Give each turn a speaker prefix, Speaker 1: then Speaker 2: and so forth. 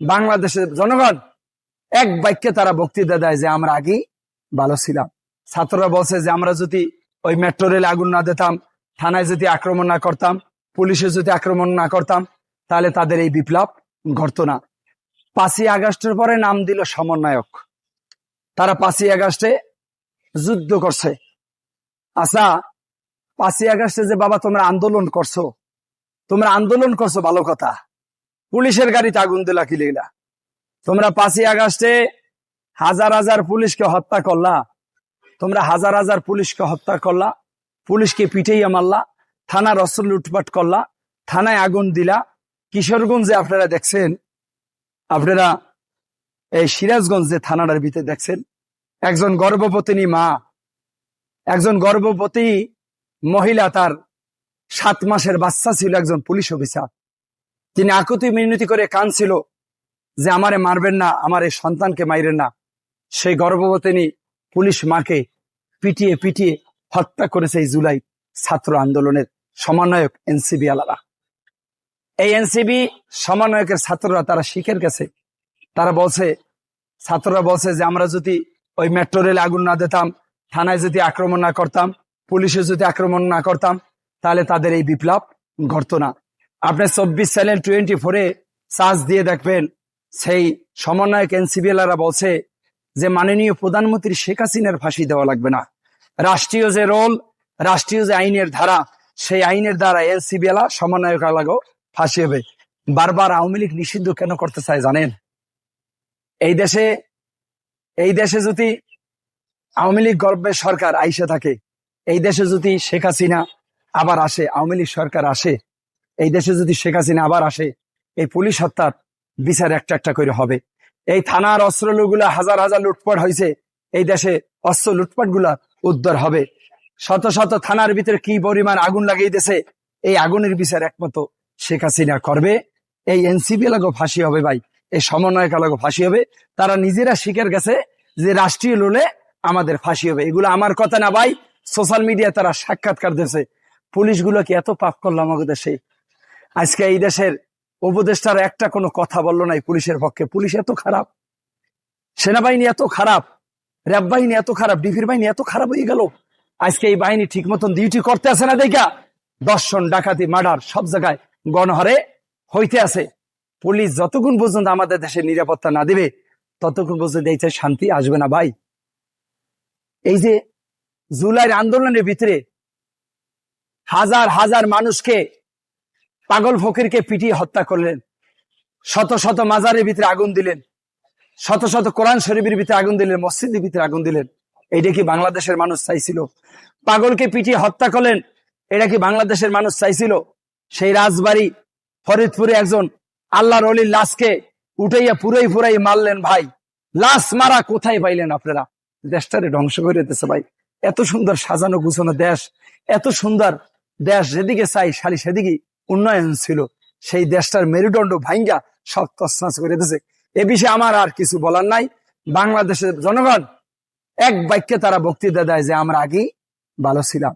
Speaker 1: বাংলাদেশের জনগণ এক বাক্যে তারা বক্তৃতা দেয় যে, আমরা আগেই ভালো ছিলাম। ছাত্ররা বলছে যে, আমরা যদি ওই মেট্রো রেলে আগুন না দিতাম, থানায় যদি আক্রমণ না করতাম, পুলিশে যদি আক্রমণ না করতাম, তাহলে তাদের এই বিপ্লব ঘটতো না। পাঁচই আগস্টের পরে নাম দিল সমন্বয়ক। তারা পাঁচই আগস্টে যুদ্ধ করছে। আচ্ছা পাঁচই আগস্টে যে, বাবা, তোমরা আন্দোলন করছ। তোমরা আন্দোলন করছ, ভালো কথা। পুলিশের গাড়িতে আগুন দিলা কি লিখলা তোমরা পাঁচই আগস্টে হাজার হাজার পুলিশকে হত্যা করলা। তোমরা হাজার হাজার পুলিশকে হত্যা করলা। পুলিশকে পিটাইয়া মারলা। থানার অস্ত্র লুটপাট করলা। থানায় আগুন দিলা। কিশোরগঞ্জে আপনারা দেখছেন, আপনারা এই সিরাজগঞ্জ থানাটার ভিতরে দেখছেন, একজন গর্ভবতী মা, একজন গর্ভবতী মহিলা তার সাত মাসের বাচ্চা ছিল একজন পুলিশ অফিসার। তিনি আকুতি মিনতি করে কাঁদছিল যে আমারে মারবেন না, আমার এই সন্তানকে মাইরেন না। সেই গর্ভবতী পুলিশ মাকে পিটিয়ে পিটিয়ে হত্যা করেছে এই জুলাই ছাত্র আন্দোলনের সমন্বয়ক এনসিবি আলারা। এই এনসিবি সমন্বয়কের ছাত্ররা তারা শিখের গেছে তারা বলছে, ছাত্ররা বলছে যে আমরা যদি ওই মেট্রো রেলে আগুন না দিতাম, থানায় যদি আক্রমণ না করতাম, পুলিশে যদি আক্রমণ না করতাম, তাহলে তাদের এই বিপ্লব ঘটতো না। আপনি চব্বিশ সালের টোয়েন্টি ফোরে চার্জ দিয়ে দেখবেন, সেই সমন্বয়ক এনসিবিএলারা বলছে যে মাননীয় প্রধানমন্ত্রী শেখ হাসিনার ফাঁসি দেওয়া লাগবে না। রাষ্ট্রীয় যে রোল, রাষ্ট্রীয় যে আইনের ধারা, সেই আইনের দ্বারা এনসিবিএলা সমন্বয়ক লাগো ফাঁসি হবে। বারবার আওয়ামী লীগ নিষিদ্ধ কেন করতে চায় জানেন? এই দেশে এই দেশে যদি আওয়ামী লীগ গর্বের সরকার আইসে থাকে, এই দেশে যদি শেখ হাসিনা আবার আসে, আওয়ামী লীগ সরকার আসে এই দেশে যদি শেখ হাসিনা আবার আসে, এই পুলিশ হত্যার বিচার একটা একটা করে হবে। এই থানার অস্ত্রগুলা হাজার হাজার লুটপাট হয়েছে, এই দেশে অস্ত্র লুটপাটগুলা উদ্ধার হবে। শত শত থানার ভিতরে কি পরিমাণ আগুন লাগিয়ে দিয়েছে এই আগুনের বিচার একমতো শেখ হাসিনা করবে। এই এনসিপি লাগো ফাঁসি হবে ভাই, এই সমন্বয়ক লাগো ফাঁসি হবে। তারা নিজেরা স্বীকার গেছে যে রাষ্ট্রীয় লোলে আমাদের ফাঁসি হবে। এগুলো আমার কথা না ভাই সোশ্যাল মিডিয়া তারা সাক্ষাৎকার দিয়েছে। পুলিশগুলো কি এত পাপ করল আমাদের দেশে আজকে এই দেশের উপদেষ্টার একটা কোনো কথা বলল নাই পুলিশের পক্ষে। পুলিশ এত খারাপ, সেনাবাহিনী এত খারাপ, র্যাব বাহিনী এত খারাপ ডিফির বাহিনী এত খারাপ হয়ে গেল। আজকে এই বাহিনী ঠিক মতন ডিউটি করতে আছে না দেখা? দর্শন, ডাকাতি, মার্ডার সব জায়গায় গণহারে হইতে আছে। পুলিশ যতক্ষণ পর্যন্ত আমাদের দেশে নিরাপত্তা না দিবে, ততক্ষণ পর্যন্ত এই শান্তি আসবে না ভাই। এই যে জুলাইয়ের আন্দোলনের ভিতরে হাজার হাজার মানুষকে পাগল ফকিরকে পিটিয়ে হত্যা করলেন। শত শত মাজারের ভিতরে আগুন দিলেন। শত শত কোরআন শরীফের ভিতরে আগুন দিলেন, মসজিদের ভিতরে আগুন দিলেন। এইটা কি বাংলাদেশের মানুষ চাইছিল? পাগলকে পিটিয়ে হত্যা করলেন, এটা কি বাংলাদেশের মানুষ চাইছিল? সেই রাজবাড়ি ফরিদপুরে একজন আল্লাহর অলির লাশকে উঠাইয়া পুরাই ফুরাই মারলেন ভাই। লাশ মারা কোথায় পাইলেন আপনারা? দেশটারে ধ্বংস করে দিতেছে ভাই। এত সুন্দর সাজানো গুছানো দেশ, এত সুন্দর দেশ যেদিকে চাই, শালি সেদিকে উন্নয়ন ছিল। সেই দেশটার মেরুদণ্ড ভাঙ্গা সব তসনাস করে দিয়েছে এ বিষয়ে আমার আর কিছু বলার নাই। বাংলাদেশের জনগণ এক বাক্যে তারা বক্তৃতা দেয় যে, আমরা আগেই ভালো ছিলাম।